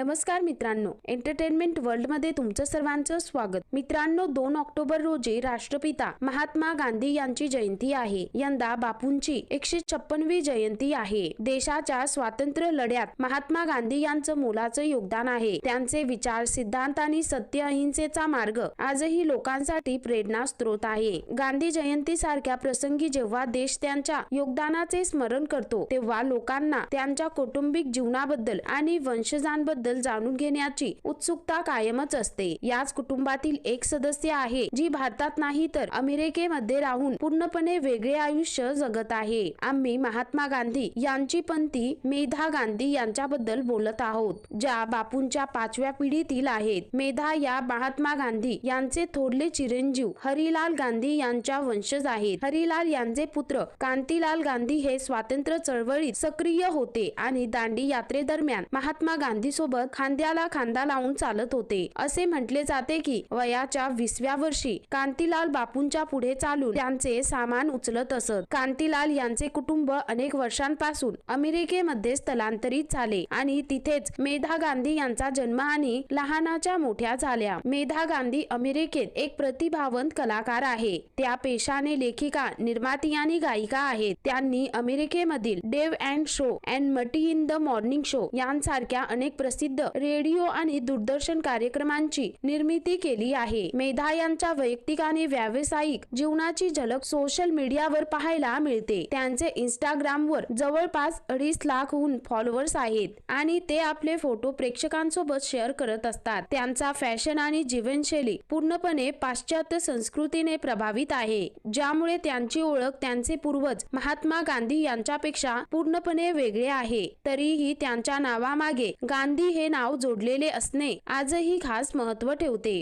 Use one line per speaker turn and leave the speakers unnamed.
नमस्कार मित्रांनो. एंटरटेनमेंट वर्ल्डमध्ये तुमचं सर्वांचं स्वागत. मित्रांनो दोन ऑक्टोबर रोजी राष्ट्रपिता महात्मा गांधी यांची जयंती आहे. यंदा बापूंची एकशे छप्पनवी जयंती आहे. देशाच्या स्वातंत्र्य लढ्यात महात्मा गांधी यांचं मोलाचं योगदान आहे. त्यांचे विचार सिद्धांत आणि सत्य अहिंसेचा मार्ग आजही लोकांसाठी प्रेरणा स्रोत आहे. गांधी जयंती सारख्या प्रसंगी जेव्हा देश त्यांच्या योगदानाचे स्मरण करतो तेव्हा लोकांना त्यांच्या कौटुंबिक जीवनाबद्दल आणि वंशजांबद्दल जाणून घेण्याची उत्सुकता कायमच असते. याच कुटुंबातील एक सदस्य आहे जी भारतात नाही तर अमेरिकेमध्ये राहून पूर्णपणे वेगळे आयुष्य जगत आहे. आम्ही महात्मा गांधी यांची पंथी मेधा गांधी यांच्याबद्दल बोलत आहोत ज्या बापूंच्या पाचव्या पिढीतील आहेत. मेधा या महात्मा गांधी यांचे थोरले चिरंजीव हरिलाल गांधी यांच्या वंशज आहेत. हरिलाल यांचे पुत्र कांतीलाल गांधी हे स्वातंत्र्य चळवळीत सक्रिय होते आणि दांडी यात्रेदरम्यान महात्मा गांधी सोबत खांद्याला खांदा लावून चालत होते. असे म्हटले जाते की वयाच्या वीसव्या वर्षी कांतीलाल बापूंच्या पुढे चालून त्यांचे सामान उचलत असत. कांतीलाल यांचे कुटुंब अनेक वर्षांपासून अमेरिकेमध्ये स्थलांतरित झाले आणि तिथेच मेधा गांधी यांचा जन्म आणि लहानाच्या मोठ्या झाल्या. मेधा गांधी अमेरिकेत एक प्रतिभावंत कलाकार आहे. त्या पेशाने लेखिका निर्माती आणि गायिका आहेत. त्यांनी अमेरिकेमधील डेव अँड शो अँड मटी इन द मॉर्निंग शो यांसारख्या अनेक प्रसिद्ध रेडिओ आणि दूरदर्शन कार्यक्रमांची निर्मिती केली आहे. मेधा यांच्या वैयक्तिक आणि व्यावसायिक जीवनाची झलक सोशल मीडियावर पाहायला मिळते. त्यांचे इंस्टाग्रामवर जवळपास अडीच लाखहून फॉलोअर्स आहेत आणि ते आपले फोटो प्रेक्षकांसोबत शेअर करत असतात. त्यांचा फॅशन आणि जीवनशैली पूर्णपणे पाश्चात्य संस्कृतीने प्रभावित आहे ज्यामुळे त्यांची ओळख त्यांचे पूर्वज महात्मा गांधी यांच्यापेक्षा पूर्णपणे वेगळे आहे. तरीही त्यांच्या नावामागे गांधी हे नाव जोडलेले असणे आजही खास महत्त्व ठेवते.